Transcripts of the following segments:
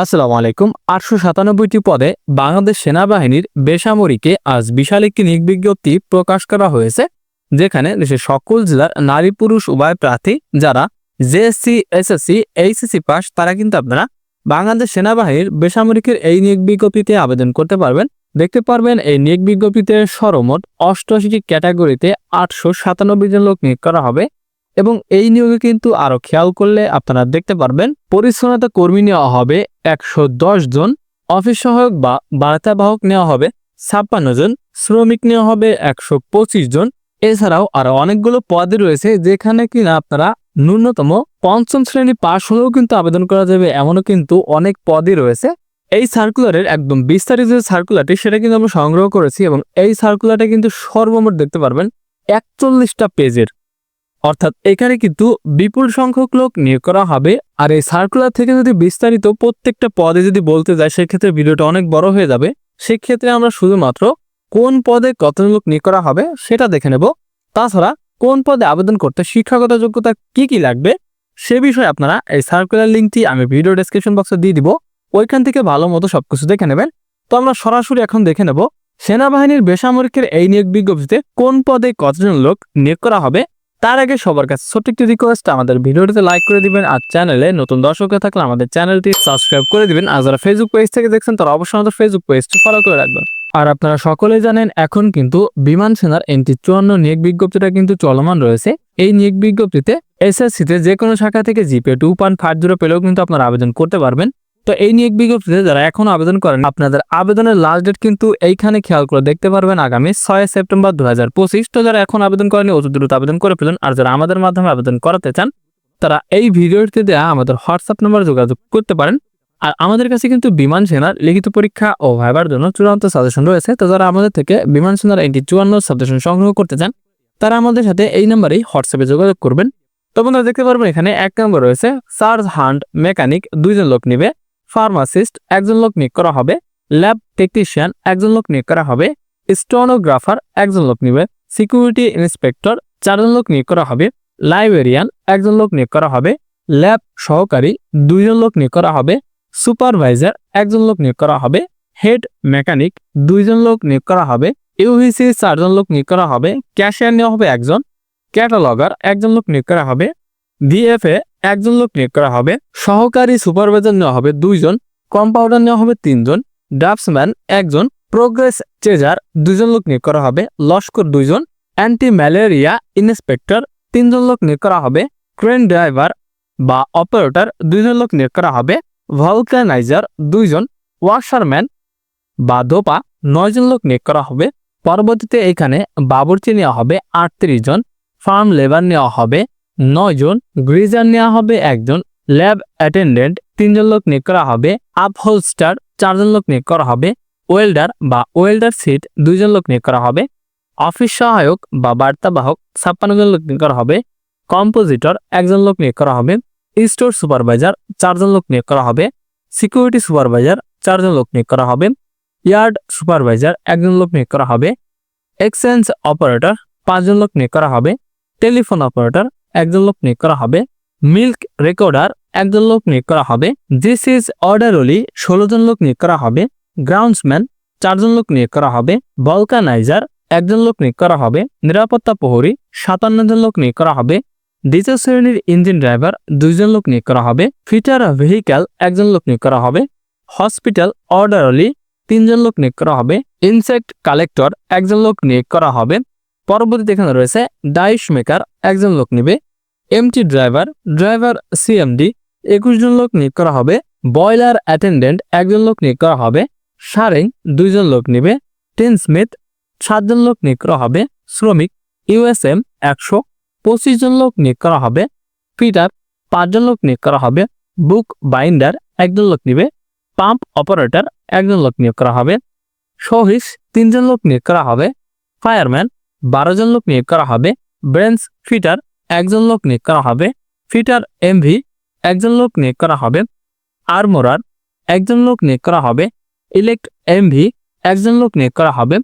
আসসালামু আলাইকুম। আটশো সাতানব্বইটি পদে বাংলাদেশ সেনাবাহিনীর বেসামরিকে আজ বিশাল একটি নিয়োগ বিজ্ঞপ্তি প্রকাশ করা হয়েছে, যেখানে দেশের সকল জেলার নারী পুরুষ উভয় প্রার্থী যারা জেএসসি এসএসসি এইচএসসি পাস, তারা কিন্তু আপনারা বাংলাদেশ সেনাবাহিনীর বেসামরিকের এই নিয়োগ বিজ্ঞপ্তিতে আবেদন করতে পারবেন। দেখতে পারবেন, এই নিয়োগ বিজ্ঞপ্তিতে সর্বমোট অষ্টআশিটি ক্যাটাগরিতে আটশো সাতানব্বই জন লোক নিয়োগ করা হবে। এবং এই নিয়োগে কিন্তু আরও খেয়াল করলে আপনারা দেখতে পারবেন, পরিচ্ছন্নতা কর্মী নেওয়া হবে একশো দশ জন, অফিস সহায়ক বা বার্তাবাহক নেওয়া হবে ছাপ্পান্ন জন, শ্রমিক নেওয়া হবে একশো পঁচিশ জন। এছাড়াও আরও অনেকগুলো পদে রয়েছে যেখানে কিনা আপনারা ন্যূনতম পঞ্চম শ্রেণি পাশ হলেও কিন্তু আবেদন করা যাবে এমনও কিন্তু অনেক পদই রয়েছে। এই সার্কুলারের একদম বিস্তারিত যে সার্কুলারটি সেটা কিন্তু আমরা সংগ্রহ করেছি এবং এই সার্কুলারটা কিন্তু সর্বমোট দেখতে পারবেন একচল্লিশটা পেজের অর্থাৎ এখানে কিন্তু বিপুল সংখ্যক লোক নিয়োগ করা হবে। আর এই সার্কুলার থেকে যদি বিস্তারিত প্রত্যেকটা পদে যদি বলতে যায় সেক্ষেত্রে ভিডিওটা অনেক বড় হয়ে যাবে। সেক্ষেত্রে আমরা শুধুমাত্র কোন পদে কত লোক নিয়োগ করা হবে সেটা দেখে নেব। তাছাড়া কোন পদে আবেদন করতে শিক্ষাগত যোগ্যতা কি কি লাগবে সে বিষয়ে আপনারা এই সার্কুলার লিঙ্কটি আমি ভিডিও ডেসক্রিপশন বক্সে দিয়ে দিব। ওইখান থেকে ভালো মতো সবকিছু দেখে নেবেন। তো আমরা সরাসরি এখন দেখে নেব, সেনাবাহিনীর বেসামরিকের এই নিয়োগ বিজ্ঞপ্তিতে কোন পদে কতজন লোক নিয়োগ করা হবে তার আগে সবার কাছে ছোট্ট একটি রিকোয়েস্ট আমাদের ভিডিওটিতে লাইক করে দিবেন আর চ্যানেলে নতুন দর্শক থাকলে আমাদের চ্যানেলটি সাবস্ক্রাইব করে দিবেন। আর যারা ফেসবুক পেজ থেকে দেখছেন, তারা অবশ্যই আমাদের ফেসবুক পেজটি ফলো করে রাখবেন। আর আপনারা সকলেই জানেন, এখন কিন্তু বিমান সেনার এনটি চুয়ান্ন নিয়োগ বিজ্ঞপ্তিটা কিন্তু চলমান রয়েছে। এই নিয়োগ বিজ্ঞপ্তিতে এসএসসিতে যে কোনো শাখা থেকে জিপে টু পয়েন্ট ফাইভ জিরো পেলেও কিন্তু আপনারা আবেদন করতে পারবেন। তো এই নিয়োগ বিজ্ঞপ্তিতে যারা এখনও আবেদন করেন আপনাদের আবেদনের লাস্ট ডেট কিন্তু এইখানে খেয়াল করে দেখতে পারবেন আগামী ছয় সেপ্টেম্বর দু হাজার পঁচিশ। তো যারা এখন আবেদন করেনি অতি দ্রুত আবেদন করে ফেলুন। আর যারা আমাদের মাধ্যমে আবেদন করাতে চান, তারা এই ভিডিওটিতে দেওয়া আমাদের হোয়াটসঅ্যাপ নাম্বার যোগাযোগ করতে পারেন। আর আমাদের কাছে কিন্তু বিমান সেনার লিখিত পরীক্ষা ও ভাইবার জন্য চূড়ান্ত সাজেশন রয়েছে। তো যারা আমাদের থেকে বিমান সেনার এনটি চুয়ান্ন সাজেশন সংগ্রহ করতে চান, তারা আমাদের সাথে এই নাম্বারেই হোয়াটসঅ্যাপে যোগাযোগ করবেন। তো বন্ধুরা, দেখতে পারবেন এখানে এক নম্বর রয়েছে চার্জ হান্ড মেকানিক দুইজন লোক নিবে। ফার্মাসিস্ট একজন লোক নিয়োগ করা হবে, ল্যাব টেকনিশিয়ান একজন লোক নিয়োগ করা হবে, স্টোনোগ্রাফার একজন লোক নিবে, সিকিউরিটি ইন্সপেক্টর চারজন লোক নিয়োগ করা হবে, লাইব্রেরিয়ান একজন লোক নিয়োগ করা হবে, ল্যাব সহকারী দুইজন লোক নিয়োগ করা হবে, সুপারভাইজার একজন লোক নিয়োগ করা হবে, হেড মেকানিক দুইজন লোক নিয়োগ করা হবে, ইউভিসি চারজন লোক নিয়োগ করা হবে, ক্যাশিয়ার নেওয়া হবে একজন, ক্যাটালগার একজন লোক নিয়োগ করা হবে ডিএফএ একজন লোক নিয়োগ করা হবে, সহকারী সুপারভাইজার নেওয়া হবে দুইজন কম্পাউন্ডার নেওয়া হবে তিনজন ড্রাফটসম্যান একজন প্রোগ্রেস চেজার দুজন লোক নিয়োগ করা হবে, লস্কর দুইজন অ্যান্টি ম্যালেরিয়া ইন্সপেক্টর তিনজন লোক নিয়োগ করা হবে ক্রেন ড্রাইভার বা অপারেটর দুইজন লোক নিয়োগ করা হবে ভলকানাইজার দুইজন ওয়াশারম্যান বা দোপা নয়জন লোক নিয়োগ করা হবে, পরবর্তীতে এখানে বাবুর্চি নেওয়া হবে আটত্রিশ জন ফার্ম লেবার নেওয়া হবে নয় জন গ্রিজার নেওয়া হবে, একজন ল্যাব অ্যাটেন্ডেন্ট, তিনজন লোক নিয়োগ করা হবে আপহোলস্টার চারজন লোক নিয়োগ করা হবে, ওয়েল্ডার বা ওয়েল্ডার সিট দুইজন লোক নিয়োগ করা হবে, অফিস সহায়ক বা বার্তাবাহক ছাপ্পান্ন জন লোক নিয়োগ করা হবে, কম্পোজিটর একজন লোক নিয়োগ করা হবে, স্টোর সুপারভাইজার চারজন লোক নিয়োগ করা হবে, সিকিউরিটি সুপারভাইজার চারজন লোক নিয়োগ করা হবে, ইয়ার্ড সুপারভাইজার একজন লোক নিয়োগ করা হবে, এক্সচেঞ্জ অপারেটর পাঁচজন লোক নিয়োগ করা হবে, টেলিফোন অপারেটর একজন লোক নিয়োগ করা হবে মিল্ক রেকর্ডার একজন লোক নিয়োগ করা হবে দিস ইজ অর্ডার ওলি ষোলো জন লোক নিয়োগ করা হবে গ্রাউন্ডসম্যান চারজন লোক নিয়োগ করা হবে বলকানাইজার একজন লোক নিয়োগ করা হবে নিরাপত্তা প্রহরী সাতান্ন জন লোক নিয়োগ করা হবে দ্বিতীয় শ্রেণির ইঞ্জিন ড্রাইভার দুইজন লোক নিয়োগ করা হবে ফিটার ভেহিক্যাল একজন লোক নিয়োগ করা হবে হসপিটাল অর্ডারলি তিনজন লোক নিয়োগ করা হবে ইনসেক্ট কালেক্টর একজন লোক নিয়োগ করা হবে পরবর্তীতে এখানে রয়েছে ডাইশ মেকার একজন লোক নিবে এমটি ড্রাইভার ড্রাইভার সিএমডি একুশ জন লোক নিয়োগ করা হবে। বয়লার অ্যাটেন্ডেন্ট একজন লোক নিয়োগ করা হবে। সারেং দুইজন লোক নিবে। টেনস্মিথ সাতজন লোক নিয়োগ করা হবে। শ্রমিক ইউএসএম একশো। পঁচিশ জন লোক নিয়োগ করা হবে। ফিটার পাঁচজন লোক নিয়োগ করা হবে। বুক বাইন্ডার একজন লোক নিবে। পাম্প অপারেটর একজন লোক নিয়োগ করা হবে। সহিস তিনজন লোক নিয়োগ করা হবে। ফায়ারম্যান বারো জন লোক নিয়োগ করা হবে। ব্রেঞ্চ ফিটার একজন লোক নিয়োগ করা হবে, ফিটার এমভি একজন লোক নিয়োগ করা হবে, আর্মোরার একজন লোক নিয়োগ করা হবে, ইলেক্ট এমভি একজন লোক নিয়োগ করা হবে,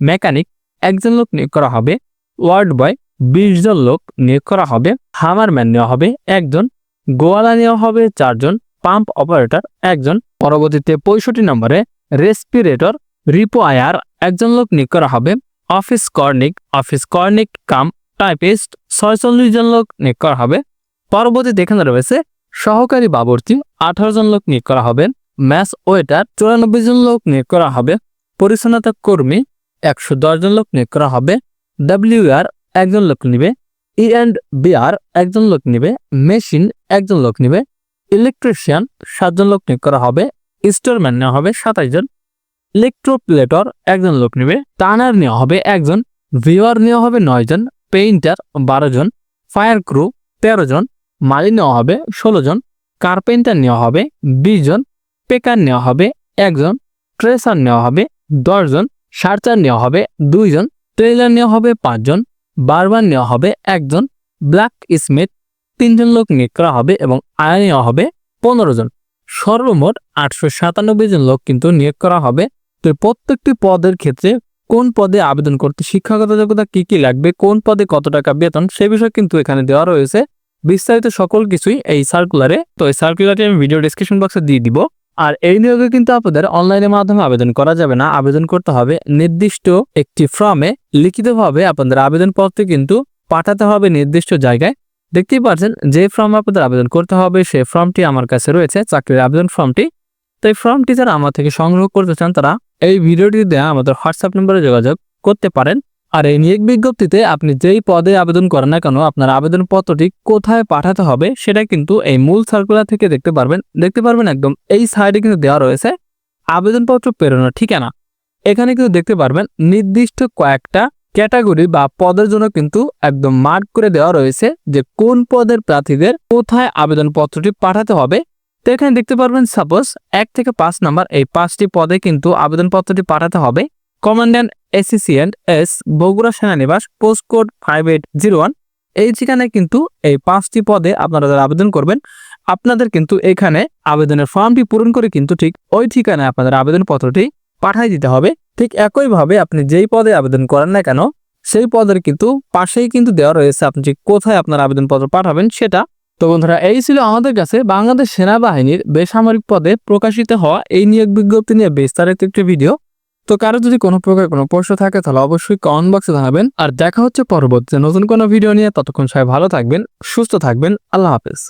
মেকানিক একজন লোক নিয়োগ করা হবে, ওয়ার্ড বয় বিশ জন লোক নিয়োগ করা হবে, হামারম্যান নেওয়া হবে একজন, গোয়ালা নেওয়া হবে চারজন, পাম্প অপারেটর একজন, পরবর্তীতে পঁয়ষট্টি নম্বরে রেসপিরেটর, রিপোয়ার একজন লোক নিয়োগ করা হবে, অফিস কর্নিক অফিস কর্নিক কাম টাইপিস্ট ছয়চল্লিশ জন লোক নিয়োগ করা হবে। পরবর্তীতে এখানে রয়েছে, সহকারী বাবরচি আঠারো জন লোক নিয়োগ করা হবে, ম্যাচ ওয়েটার চুরানব্বই জন লোক নিয়োগ করা হবে, পরিচ্ছন্নতা কর্মী একশো দশ জন লোক নিয়োগ করা হবে ডাব্লিউআর একজন লোক নিবে, ই অ্যান্ড বিআর একজন লোক নিবে, মেশিন একজন লোক নিবে, ইলেকট্রিশিয়ান সাতজন লোক নিয়োগ করা হবে, স্টোরম্যান নেওয়া হবে সাতাশ জন, ইলেকট্রোপ্লেটর একজন লোক নিবে, টানার নেওয়া হবে একজন, ভিওয়ার নেওয়া হবে নয় জন পেইন্টার বারো জন, ফায়ার ক্রু তেরো জন, মালি নেওয়া হবে ষোলো জন, কার্পেন্টার নেওয়া হবে বিশ জন, পেকার নেওয়া হবে একজন ট্রেসার নেওয়া হবে দশজন সার্চার নেওয়া হবে দুইজন ট্রেলার নেওয়া হবে পাঁচজন বারবার নেওয়া হবে একজন ব্ল্যাক স্মিথ তিনজন লোক নিয়োগ করা হবে এবং আয়া নেওয়া হবে পনেরো জন। সর্বমোট আটশো সাতানব্বই জন লোক কিন্তু নিয়োগ করা হবে। তো প্রত্যেকটি পদের ক্ষেত্রে কোন পদে আবেদন করতে শিক্ষাগত যোগ্যতা কি কি লাগবে, কোন পদে কত টাকা বেতন, সে বিষয়ে কিন্তু এখানে দেওয়া রয়েছে। বিস্তারিত সকল কিছুই এই সার্কুলারে তো এই সার্কুলারটি আমি ভিডিও ডিসক্রিপশন বক্সে দিয়ে দিব। আর এই নিয়োগে কিন্তু আপনাদের অনলাইনের মাধ্যমে আবেদন করা যাবে না। আবেদন করতে হবে নির্দিষ্ট একটি ফর্মে লিখিতভাবে আপনাদের আবেদনপত্রে কিন্তু পাঠাতে হবে নির্দিষ্ট জায়গায়। দেখতেই পাচ্ছেন, যে ফর্ম আপনাদের আবেদন করতে হবে সেই ফর্মটি আমার কাছে রয়েছে, চাকরির আবেদন ফর্মটি তো এই ফর্মটি যারা আমার থেকে সংগ্রহ করতে চান, তারা এই ভিডিওটি দেওয়া আমাদের হোয়াটসঅ্যাপ নম্বরে যোগাযোগ করতে পারেন। আর এই নিয়োগ বিজ্ঞপ্তিতে আপনি যেই পদে আবেদন করেন না কেন, আপনার আবেদন পত্রটি কোথায় পাঠাতে হবে সেটা কিন্তু এই মূল সার্কুলার থেকে দেখতে পারবেন। দেখতে পারবেন একদম এই সাইডে কিন্তু দেওয়া রয়েছে আবেদনপত্র প্রেরণার ঠিকানা। এখানে কিন্তু দেখতে পারবেন নির্দিষ্ট কয়েকটা ক্যাটাগরি বা পদের জন্য কিন্তু একদম মার্ক করে দেওয়া রয়েছে যে কোন পদের প্রার্থীদের কোথায় আবেদনপত্রটি পাঠাতে হবে তো এখানে দেখতে পারবেন সাপোজ এক থেকে পাঁচ নাম্বার এই পাঁচটি পদে কিন্তু আবেদনপত্রটি পাঠাতে হবে। কমান্ড্যান্ট এসিসিয়েন্ট এস Bogura সেনানিবাস post code five eight zero one এই ঠিকানায় কিন্তু এই পাঁচটি পদে আপনারা যারা আবেদন করবেন, আপনাদের কিন্তু এখানে আবেদনের ফর্মটি পূরণ করে কিন্তু ঠিক ওই ঠিকানায় আপনাদের আবেদনপত্রটি পাঠিয়ে দিতে হবে। ঠিক একইভাবে আপনি যেই পদে আবেদন করেন না কেন, সেই পদের কিন্তু পাশেই কিন্তু দেওয়া রয়েছে আপনি ঠিক কোথায় আপনার আবেদনপত্র পাঠাবেন সেটা তো বন্ধুরা, এই ছিল আমাদের কাছে বাংলাদেশ সেনাবাহিনীর বেসামরিক পদে প্রকাশিত হওয়া এই নিয়োগ বিজ্ঞপ্তি নিয়ে বিস্তারিত একটি ভিডিও। তো কারও যদি কোনো প্রকার কোনো প্রশ্ন থাকে, তাহলে অবশ্যই কমেন্ট বক্সে জানাবেন। আর দেখা হচ্ছে পরবর্তীতে নতুন কোনো ভিডিও নিয়ে, ততক্ষণ সবাই ভালো থাকবেন, সুস্থ থাকবেন, আল্লাহ হাফেজ।